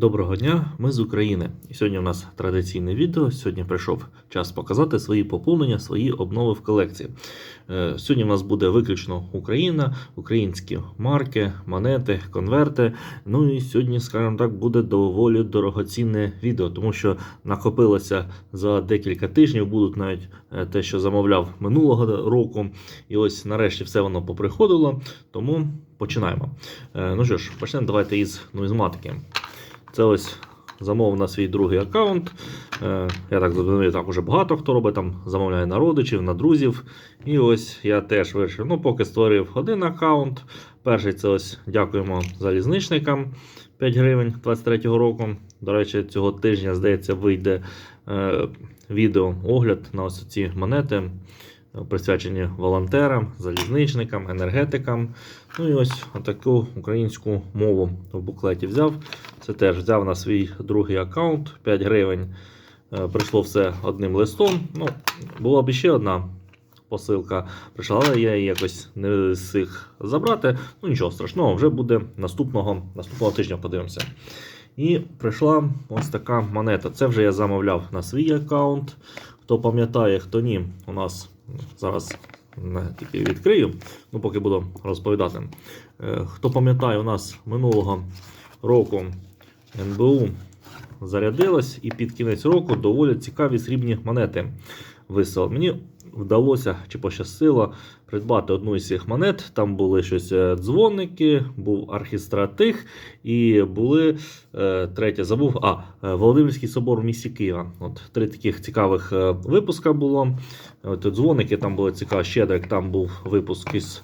Доброго дня, ми з України. І сьогодні у нас традиційне відео. Сьогодні прийшов час показати свої поповнення, свої обнови в колекції. Е, Сьогодні у нас буде виключно Україна, українські марки, монети, конверти. Ну і сьогодні, скажімо так, буде доволі дорогоцінне відео, тому що накопилося за декілька тижнів. Будуть навіть е, те, що замовляв минулого року. І ось нарешті все воно поприходило. Тому починаємо. Е, Ну що ж, почнемо давайте із нумізматики. Це ось замовив на свій другий аккаунт. Е, Я так зрозумів, так уже багато хто робить, там замовляє на родичів, на друзів. І ось я теж вирішив. Ну, поки створив один аккаунт. Перший це ось дякуємо залізничникам 5 гривень 23-го року. До речі, цього тижня, здається, вийде е, відео огляд на ось ці монети. Присвячені волонтерам, залізничникам, енергетикам. Ну і ось таку українську мову в буклеті взяв. Це теж взяв на свій другий аккаунт 5 гривень. Е, Прийшло все одним листом. Ну, була б ще одна посилка прийшла, але я її якось не встиг забрати. Ну нічого страшного, вже буде наступного, наступного тижня. Подивимося. І прийшла ось така монета. Це вже я замовляв на свій аккаунт. Хто пам'ятає, хто ні, у нас зараз тільки відкрию, ну поки буду розповідати. Е, Хто пам'ятає, у нас минулого року НБУ зарядилось і під кінець року доволі цікаві срібні монети висилали. Мені вдалося чи пощастило придбати одну із цих монет. Там були щось е, дзвоники, був архістратих і були е, третє, забув. А, е, Володимирський собор в місті Києва. От три таких цікавих випуска було. От дзвоники там були цікаві. Щедрик, там був випуск із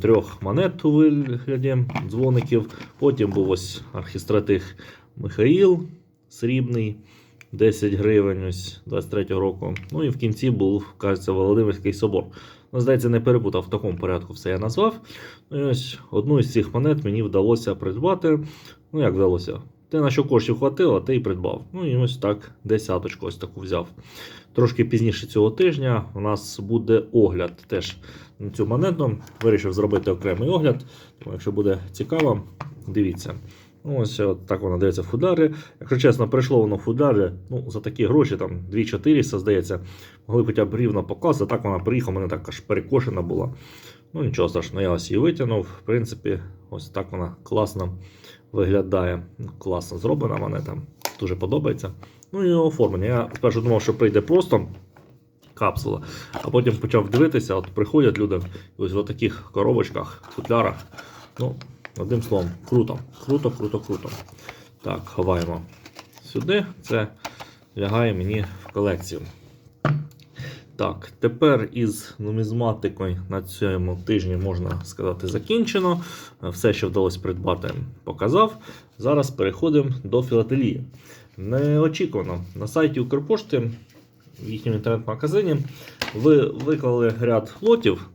трьох монет у вигляді дзвоників. Потім був ось архістратих Михаїл срібний. 10 гривень ось 23-го року. Ну і в кінці був, кажеться, Володимирський собор. Ну, здається, не перепутав в такому порядку все я назвав. Ну і ось одну із цих монет мені вдалося придбати. Ну, як вдалося? Те, на що коштів хватило, те й придбав. Ну і ось так десяточку ось таку взяв. Трошки пізніше цього тижня у нас буде огляд теж на цю монету. Вирішив зробити окремий огляд. Тому, якщо буде цікаво, дивіться. Ну, ось так вона дається в фударі. Якщо чесно, прийшло воно в фударі, ну, за такі гроші, там 2400, здається, могли хоча б рівно покласти. Так вона приїхала, мене так аж перекошена була. Ну, нічого страшного, я ось її витягнув. В принципі, ось так вона класно виглядає. Ну, Класно зроблена монета. Дуже подобається. Ну і оформлення. Я спершу думав, що прийде просто капсула, а потім почав дивитися, от приходять люди ось в таких коробочках, футлярах. Ну, Одним словом, круто, круто, круто, круто. Так, ховаємо сюди. Це лягає мені в колекцію. Так, тепер із нумізматикою на цьому тижні можна сказати закінчено. Все, що вдалося придбати, показав. Зараз переходимо до філателії. Неочікувано на сайті Укрпошти в їхньому інтернет-магазині ви виклали ряд лотів.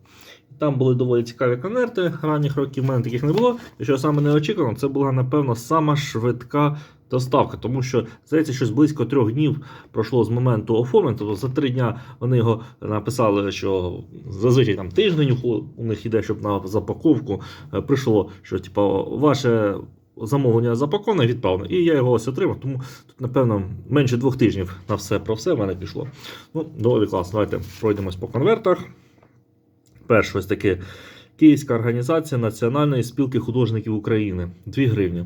Там були доволі цікаві конверти ранніх років, в мене таких не було. І що саме неочікувано, це була, напевно, сама швидка доставка, тому що, здається, щось близько трьох днів пройшло з моменту оформлення. Тобто за три дня вони його написали, що зазвичай там тиждень у них йде, щоб на запаковку е, прийшло, що типу, ваше. Замовлення запаковане відправлено, і я його ось отримав. Тому тут, напевно, менше двох тижнів на все про все в мене пішло. Ну, доволі класно. Давайте пройдемось по конвертах. Перше, ось таке Київська організація Національної спілки художників України. 2 гривні. Е,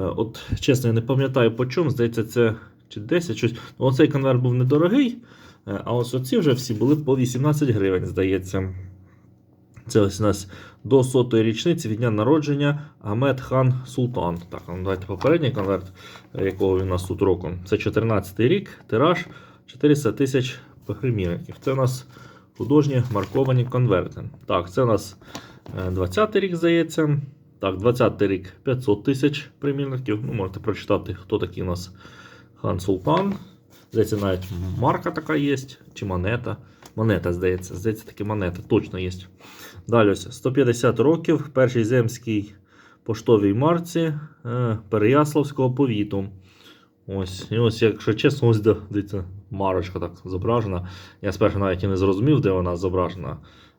От, чесно, я не пам'ятаю по чому. Здається, це чи 10 щось. Ну, Оцей конверт був недорогий, е, а ось оці вже всі були по 18 гривень, здається. Це ось у нас до сотої річниці від дня народження Ахмед Хан Султан. Так, ну давайте попередній конверт, е, якого він у нас тут року. Це 14 рік, тираж 400 тисяч примірників. Це у нас художні марковані конверти. Так, це у нас 20 й рік, здається. Так, 20 й рік 500 тисяч примірників. Ну, можете прочитати, хто такий у нас Хан Султан. Здається, навіть марка така є, чи монета. Монета, здається, здається, таки монета, точно є. Далі ось 150 років, перший земський поштовій марці е, Переяславського повіту. Ось, і ось, якщо чесно, ось дивіться, марочка так зображена. Я спершу навіть і не зрозумів, де вона зображена.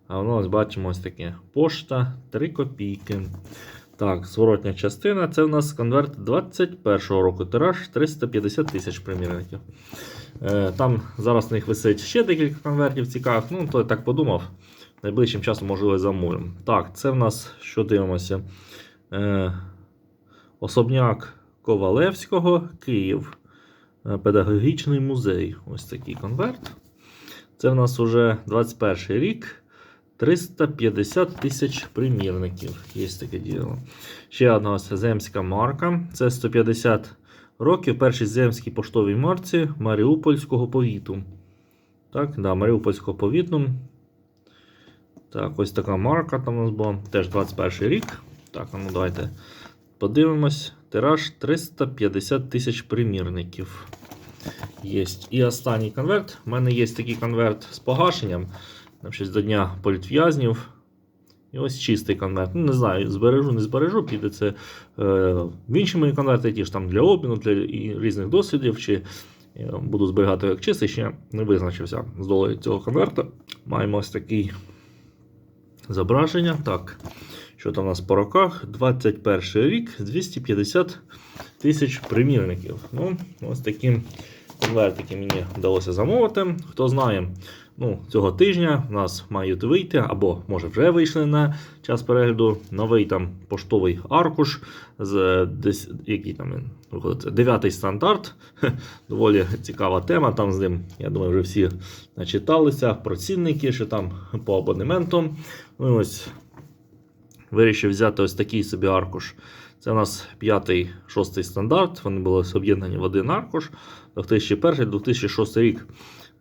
А воно ось бачимо ось таке. Пошта 3 копійки. Так, зворотня частина. Це в нас конверт 21-го року. Тираж 350 тисяч примірників. Е, Там зараз на них висить ще декілька конвертів цікавих. Ну, то я так подумав. Найближчим часом, можливо, замовимо. Так, це в нас що дивимося? Е, Особняк Ковалевського, Київ. Е, Педагогічний музей. Ось такий конверт. Це в нас уже 21 рік. 350 тисяч примірників. Є таке діло. Ще одна ось земська марка. Це 150 років. Першій земській поштовій марці Маріупольського повіту. Так, да, Маріупольського повіту. Так, ось така марка там у нас була. Теж 21 рік. Так, ну давайте подивимось. Тираж 350 тисяч примірників. Єсть. І останній конверт. У мене є такий конверт з погашенням. Там щось до дня політв'язнів. І ось чистий конверт. Ну, не знаю, збережу, не збережу, піде це е, в інші мої конверти, ті ж там для обміну, для різних дослідів, чи е, буду зберігати як чистий, ще не визначився з долею цього конверта. Маємо ось такий зображення. Так, що там у нас по роках? 21 рік, 250 тисяч примірників. Ну, ось такі конвертики мені вдалося замовити. Хто знає, ну, цього тижня у нас мають вийти, або може вже вийшли на час перегляду. Новий там поштовий аркуш з десь, який там він дев'ятий стандарт. Доволі цікава тема. Там з ним, я думаю, вже всі начиталися про цінники, що там по абонементу. Ну ось вирішив взяти ось такий собі аркуш. Це у нас п'ятий, шостий стандарт. Вони були об'єднані в один аркуш. 2001-2006 рік.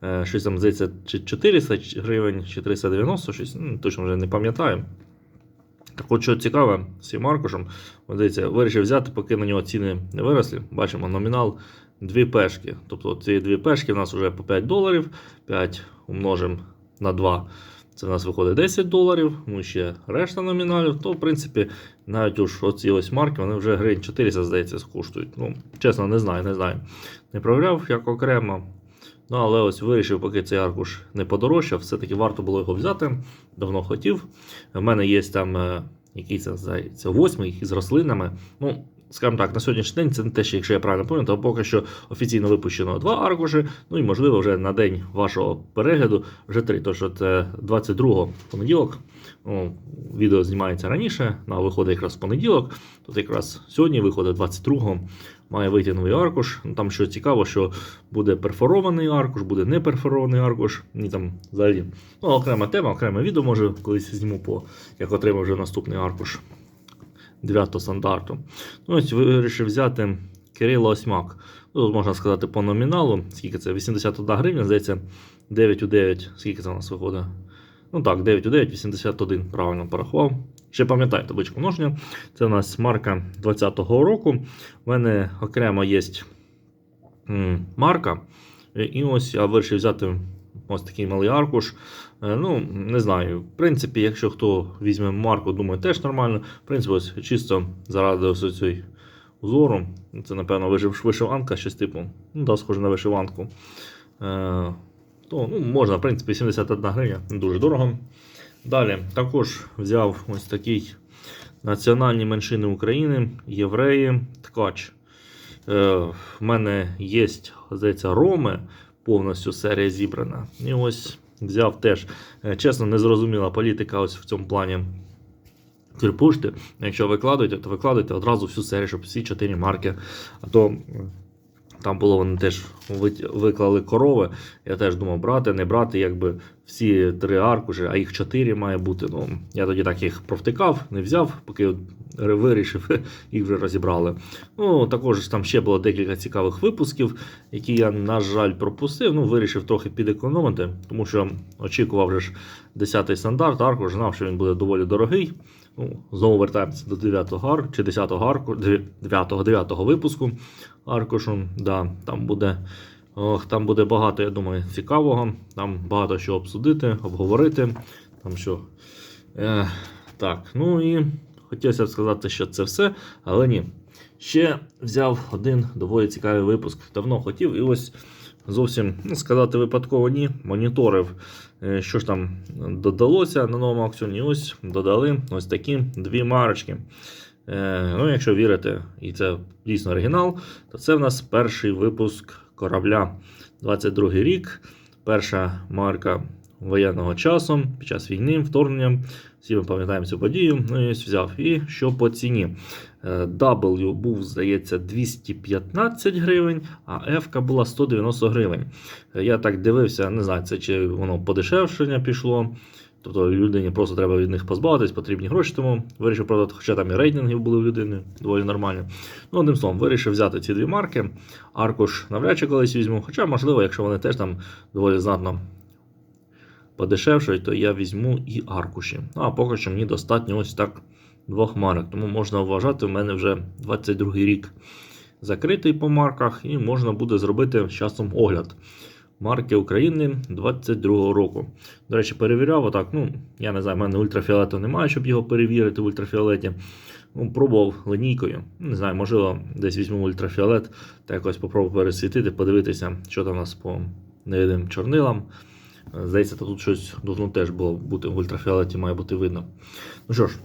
Е, Щось там здається, чи 400 гривень, чи 390, щось, ну, точно вже не пам'ятаю. Так от, що цікаве з цим аркушем, здається, вирішив взяти, поки на нього ціни не виросли. Бачимо номінал 2 пешки. Тобто ці 2 пешки в нас вже по 5 доларів. 5 умножимо на 2. Це в нас виходить 10 доларів, ну ще решта номіналів, то в принципі навіть уж оці ось марки вони вже гривень 400, здається, коштують. Ну, чесно, не знаю, не знаю. Не провіряв як окремо. Ну, але ось вирішив, поки цей аркуш не подорожчав, все-таки варто було його взяти. Давно хотів. У мене є там е, який це здається, восьмий із рослинами. Ну, скажімо так, на сьогоднішній день це не те, що якщо я правильно пам'ятаю, то поки що офіційно випущено два аркуші. Ну і можливо вже на день вашого перегляду вже три. Тож от е, 22 понеділок. Ну, відео знімається раніше, на виходить якраз в понеділок. Тут якраз сьогодні виходить 22-го. Має вийти новий аркуш. Ну, Там що цікаво, що буде перфорований аркуш, буде не перфорований аркуш. І там взагалі ну, окрема тема, окреме відео може колись зніму по як отримав вже наступний аркуш 9 стандарту. Ну, ось вирішив взяти Кирило Осьмак. Ну, Тут можна сказати по номіналу, скільки це? 81 гривня, здається, 9 у 9. Скільки це у нас виходить? Ну так, 9 у 9, 81, правильно порахував. Ще пам'ятаю табличку множення. Це у нас марка 20-го року. У мене окремо є марка. І ось я вирішив взяти ось такий малий аркуш. Е, Ну, не знаю. В принципі, якщо хто візьме марку, думаю, теж нормально. В принципі, ось чисто заради ось цієї узору. Це, напевно, вишив- вишиванка, щось типу. Ну, да, схоже на вишиванку. Е, то ну, можна, в принципі, 71 гривня, дуже дорого. Далі також взяв ось такий національні меншини України, євреї, ткач. Е, в мене є, здається, роми, повністю серія зібрана. І ось взяв теж. Е, чесно, незрозуміла політика ось в цьому плані. Тірпушти, якщо викладуєте, то викладуйте одразу всю серію, щоб всі чотири марки. А то там було вони теж виклали корови. Я теж думав, брати, не брати, якби всі три аркуші, а їх чотири має бути. Ну, я тоді так їх провтикав, не взяв, поки вирішив, їх вже розібрали. Ну, також там ще було декілька цікавих випусків, які я, на жаль, пропустив. Ну, вирішив трохи підекономити, тому що очікував вже ж 10-й стандарт, аркуш, знав, що він буде доволі дорогий. Ну, знову вертаємося до 9-го арку, чи 10-го арку, 9-го, 9-го випуску аркушу. Да, там буде. Ох, там буде багато, я думаю, цікавого. Там багато що обсудити, обговорити. Там що. Е, так, ну і хотілося б сказати, що це все, але ні. Ще взяв один доволі цікавий випуск. Давно хотів, і ось зовсім сказати випадково ні. Моніторив, е, що ж там додалося на новому аукціоні. Ось додали ось такі дві марочки. Е, ну, якщо вірите, і це дійсно оригінал, то це в нас перший випуск корабля 22 рік, перша марка воєнного часу під час війни, вторгнення. Всі ми пам'ятаємо цю подію. Ну і ось взяв. І що по ціні? W був, здається, 215 гривень, а F була 190 гривень. Я так дивився, не знаю, це чи воно подешевшення пішло. Тобто людині просто треба від них позбавитись, потрібні гроші, тому вирішив продати, хоча там і рейтинги були у людини доволі нормальні. Ну, одним словом, вирішив взяти ці дві марки. Аркуш навряд чи колись візьму. Хоча, можливо, якщо вони теж там доволі знатно подешевшають, то я візьму і аркуші. Ну, а поки що мені достатньо ось так двох марок. Тому можна вважати, у мене вже 22 рік закритий по марках, і можна буде зробити з часом огляд. Марки України 22 року. До речі, перевіряв отак. Ну, я не знаю, в мене ультрафіолету немає, щоб його перевірити в ультрафіолеті. Ну, пробував линійкою. Не знаю, можливо, десь візьму ультрафіолет та якось попробую пересвітити, подивитися, що там у нас по невидимим чорнилам. Здається, тут щось должно теж було бути в ультрафіолеті, має бути видно. Ну що ж,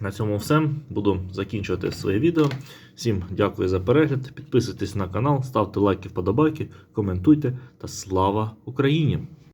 на цьому все. Буду закінчувати своє відео. Всім дякую за перегляд. Підписуйтесь на канал, ставте лайки, вподобайки, коментуйте та слава Україні!